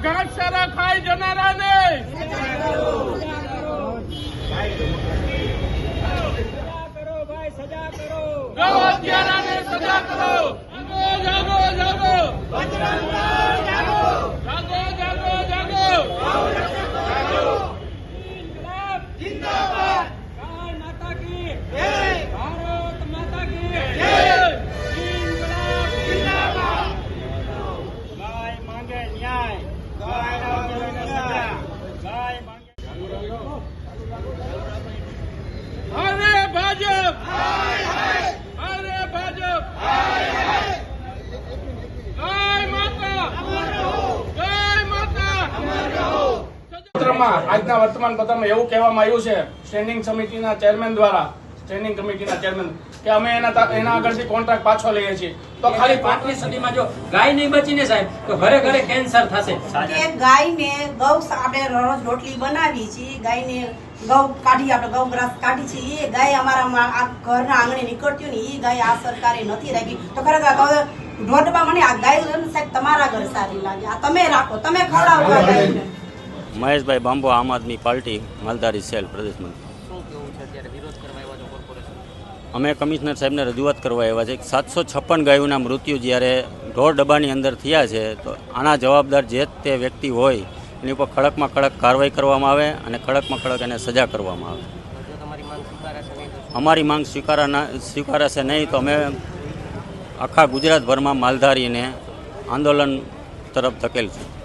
ઘાસ સારા ખાઈ જનારાને. પત્રમાં આજના વર્તમાન પત્રમાં એવું કહેવામાં આવ્યું છે સ્ટેન્ડિંગ સમિતિના ચેરમેન દ્વારા સ્ટેન્ડિંગ કમિટીના ચેરમેન કે અમે એના એના આગળથી કોન્ટ્રાક્ટ પાછો લઈએ છીએ. તો ખાલી પાંચમી સદીમાં જો ગાય નહીં બચીને સાહેબ તો ઘરે ઘરે કેન્સર થશે. કે ગાયને ગૌ આપણે રોજ રોટલી બનાવી છીએ ગાયને ગૌ કાઢી આપણે ગૌ ગ્રાસ કાઢી છે એ ગાય અમારા આ ઘરના આંગણે નીકળતી ને એ ગાય આ સરકારે નથી રાખી. તો ખરેખર ઢોઢબા મને આ ગાય સાહેબ તમારા ઘર સારી લાગે. આ તમે રાખો તમે ખવડાવો ગાયને. મહેશભાઈ બાંબો આમ આદમી પાર્ટી માલધારી સેલ પ્રદેશ મંત્રી. અમે કમિશનર સાહેબને રજૂઆત કરવા આવ્યા છે કે સાતસો છપ્પન ગાયોના મૃત્યુ જ્યારે ઢોર ડબ્બાની અંદર થયા છે તો આના જવાબદાર જે તે વ્યક્તિ હોય એની ઉપર કડકમાં કડક કાર્યવાહી કરવામાં આવે અને કડકમાં કડક એને સજા કરવામાં આવે. અમારી માંગ સ્વીકારા સ્વીકારાશે નહીં તો અમે આખા ગુજરાતભરમાં માલધારીને આંદોલન તરફ ધકેલશું.